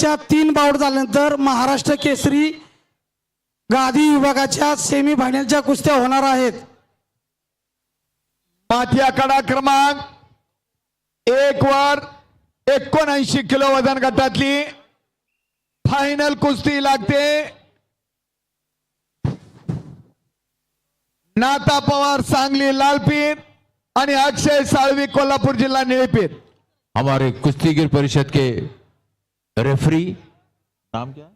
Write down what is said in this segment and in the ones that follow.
फायनलच्या तीन बाउट झाल्यानंतर महाराष्ट्र केसरी गादी विभागाच्या सेमी फायनलच्या कुस्त्या होणार आहेत. माथी आकडा क्रमांक एक वर एकोणऐंशी किलो वजन गटातली फायनल कुस्ती लागते. नाता पवार सांगली लालपीठ आणि अक्षय साळवी कोल्हापूर जिल्हा निळपीठ हमारे कुश्तीगीर परिषद के रेफरी नाम क्या?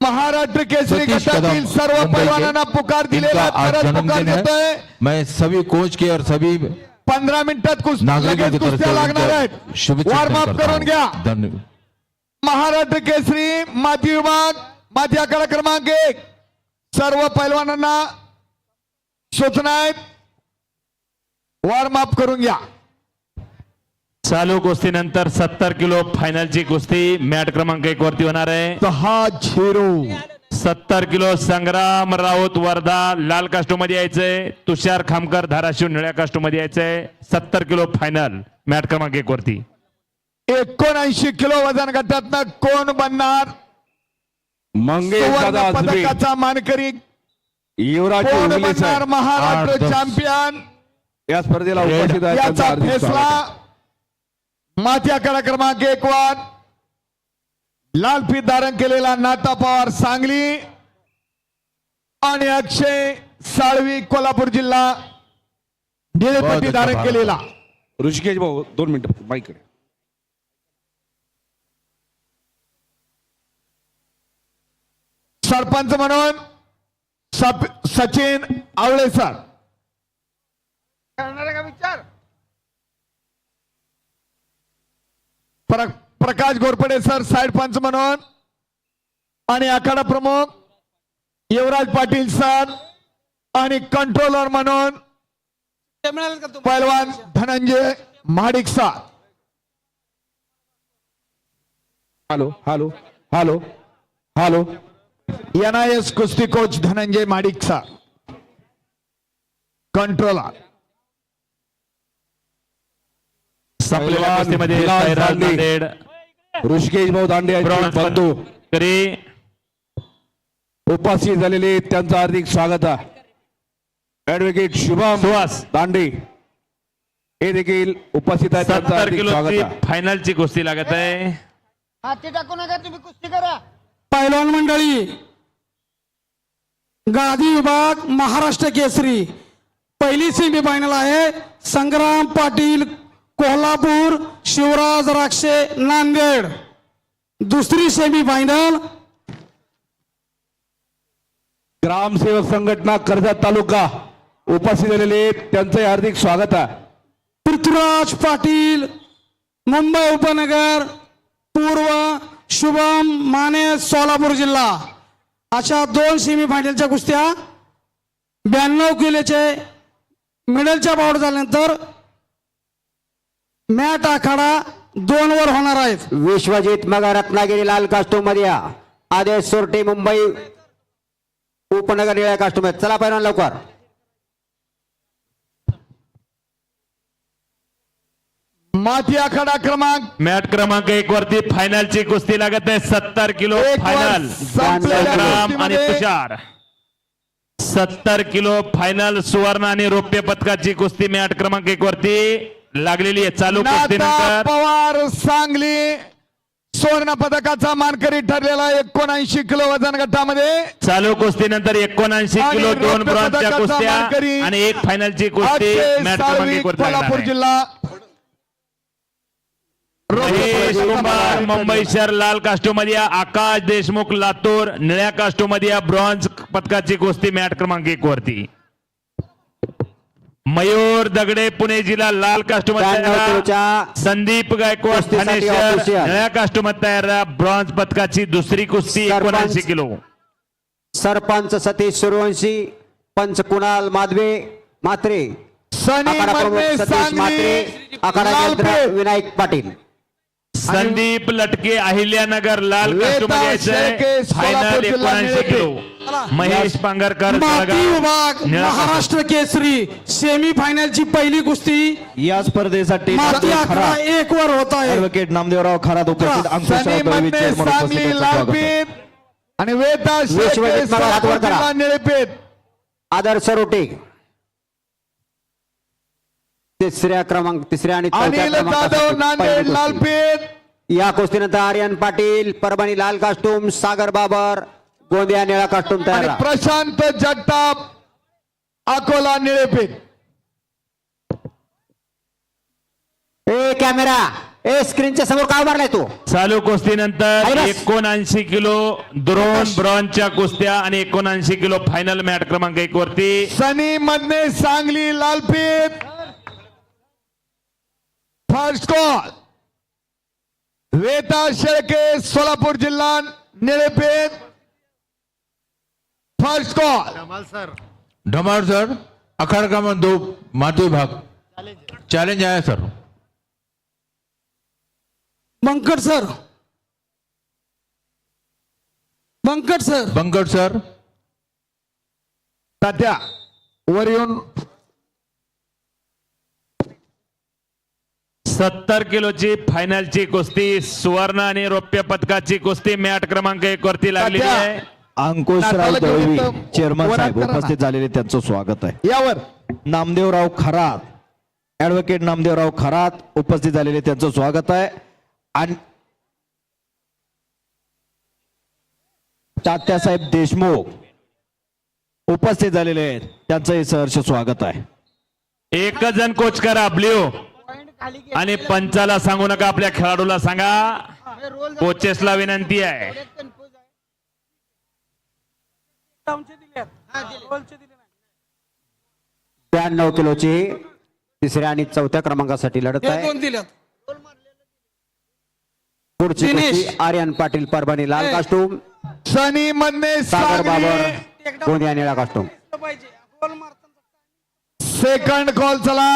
महाराष्ट्र केसरी गटातील सर्व पैलवानांना पुकार दिलेला आज परत पुकार जन्मदिन देतोय. मैं सभी कोच के और सभी पंधरा मिनिटात कुस्त्या लागणार आहेत. वॉर्म अप करून घ्या। धन्यवाद. महाराष्ट्र केसरी माती विभाग माती आकडा क्रमांक एक. सर्व पैलवानांना सूचना आहेत. वॉर्म अप करून घ्या. चालू कुस्तीनंतर सत्तर किलो फायनलची कुस्ती मॅट क्रमांक एक वरती होणार आहे. दहा झिरो. सत्तर किलो संग्राम राऊत वर्धा लाल कास्टोमध्ये यायचंय तुषार खामकर धाराशिव निळ्या कास्टोमध्ये यायचंय सत्तर किलो फायनल मॅट क्रमांक एक वरती. एकोणऐंशी किलो वजन गटातनं कोण बनणार? मंगेश दादा सुवर्ण पदकाचा मानकरी. युवराज कोण बनणार महाराष्ट्र. चॅम्पियन? या स्पर्धेला उपस्थित याचा फैसला माथ्या कडा क्रमांक एक वर. लाल फीत धारण केलेला नाता पवार सांगली आणि अक्षय साळवी कोल्हापूर जिल्हा निळेपट्टी धारण. केलेला. ऋषिकेश भाऊ दोन मिनिटं माईकडे सरपंच म्हणून Sachin Awale sir. Prakash Ghorpade sir side पंच म्हणून. आणि आखाडा प्रमुख युवराज पाटील सर आणि कंट्रोलर म्हणून. पैलवान Dhananjay Mahadik sir. Hello hello hello hello. N I S कुस्ती coach Dhananjay Madik sir. Controller संपलेल्या पैलवान कुस्तीमध्ये विलास साईराज दांडे. नांदेड. ऋषिकेश भाऊ दांडे बंधू. पदकरी उपस्थित झालेले त्यांचं हार्दिक स्वागत आहे. ऍडव्होकेट शुभम सुहास. दांडे. हे देखील उपस्थित आहेत त्यांचं सत्तर हार्दिक स्वागत किलोची आहे फायनलची कुस्ती लागत आहे. हाती टाकू नका तुम्ही कुस्ती करा. पैलवान मंडळी गादी विभाग महाराष्ट्र केसरी. पहिली सेमी फायनल आहे. संग्राम पाटील कोल्हापूर शिवराज राक्षे नांदेड. दुसरी सेमी फायनल ग्रामसेवक संघटना कर्जत तालुका उपस्थित झालेले त्यांचं हार्दिक स्वागत आहे. पृथ्वीराज पाटील मुंबई उपनगर पूर्व शुभम माने सोलापूर जिल्हा. अशा दोन सेमी फायनलच्या कुस्त्या ब्याण्णव किलोचे मिडलच्या बाउट झाल्यानंतर मॅट आखाडा दोन वर होणार आहेत. विश्वजित मग रत्नागिरी लाल कास्टूममध्ये या. आदेश सोरटे मुंबई उपनगर निळ्या कास्टूममध्ये चला पहिला लवकर. माथी आखाडा क्रमांक मॅट क्रमांक एक वरती फायनलची कुस्ती लागत आहे. सत्तर किलो एक वर फायनल संपलेल्या संग्राम आणि कुस्तीमध्ये तुषार. सत्तर किलो फायनल सुवर्ण आणि रौप्य पदकाची कुस्ती मॅट क्रमांक एक वरती लागलेली आहे. चालू नाता पवार सांगली सुवर्ण पदकाचा मानकरी ठरलेला एकोणऐंशी किलो वजन गटामध्ये. चालू कुस्तीनंतर एकोणऐंशी किलो दोन ब्रॉन्झच्या कुस्त्या आणि एक फायनलची कुस्ती कोल्हापूर. जिल्हा. महेश कुंभार मुंबई शहर लाल कास्टोमध्ये आकाश देशमुख लातूर निळ्या कास्टोमध्ये ब्रॉन्झ पदकाची कुस्ती मॅट क्रमांक एक वरती. मयूर दगडे पुणे जिल्हा लाल किलोच्या संदीप गायकवाड. निळ्या तयार. ब्रॉन्झ पदकाची दुसरी कुस्ती सरपंच. एकोणऐंशी किलो. सरपंच सतीश सूर्यवंशी पंच कुणाल माधवे मात्रे सनी सतीश विनायक पाटील. संदीप लटके अहिल्यानगर लाल फायनल एकोणऐंशी. किलो. महेश पांगरकर विभाग. महाराष्ट्र केसरी सेमी फायनलची पहिली कुस्ती. या स्पर्धेसाठी एक वर होत आहे. ॲडव्होकेट नामदेवराव खरात उपस्थित आणि निळेपेठ आदर्श रोटे. तिसऱ्या क्रमांक तिसऱ्या आणि चौथ्या जाधव क्रमांकासाठी. लालपीत या कुस्तीनंतर आर्यन पाटील परभणी लाल कास्टूम सागर बाबर गोंदिया निळा कास्टूम तयार. आणि. प्रशांत जगताप अकोला निळेपेठ ए कॅमेरा ए स्क्रीनच्या समोर काय मारलाय तू? चालू कुस्तीनंतर हायरस. एकोणऐंशी किलो द्रोण ब्रॉन्झच्या कुस्त्या आणि एकोणऐंशी किलो फायनल मॅट क्रमांक एक वरती. सनी मधने सांगली लालपीत. फर्स्ट कॉल वेता शेळके सोलापूर जिल्हा निळेपेठ फर्स्ट कॉल धमार सर. अखाड़ा क्रमांक दो मातु विभाग चैलेंज आया sir. Bankat sir. Bankat sir. Bankat sir. Tatya वर येऊन सत्तर किलोची फायनलची कुस्ती सुवर्ण आणि रौप्य पदकाची कुस्ती मॅट क्रमांक एक वरती लागलेली तात्या. आहे अंकुशराव दळवी. चेअरमन साहेब. उपस्थित झालेले त्यांचं स्वागत आहे यावर नामदेवराव खरात ऍडव्होकेट नामदेवराव खरात उपस्थित झालेले त्यांचं स्वागत आहे आणि तात्यासाहेब देशमुख उपस्थित झालेले आहेत त्यांचंही सहर्ष स्वागत आहे एकच जण कोच करा ब्ल्यू आणि पंचाला सांगू नका आपल्या खेळाडूला सांगा. कोचेसला विनंती आहे. ब्याण्णव किलोची तिसऱ्या आणि चौथ्या क्रमांकासाठी लढत आहे. पुढची आर्यन पाटील परभणी लाल. कास्टूम. सनी मधने सागर बाबर गोंदिया निळा कास्टूम. पाहिजे गोल मारताना सेकंड कॉल चला.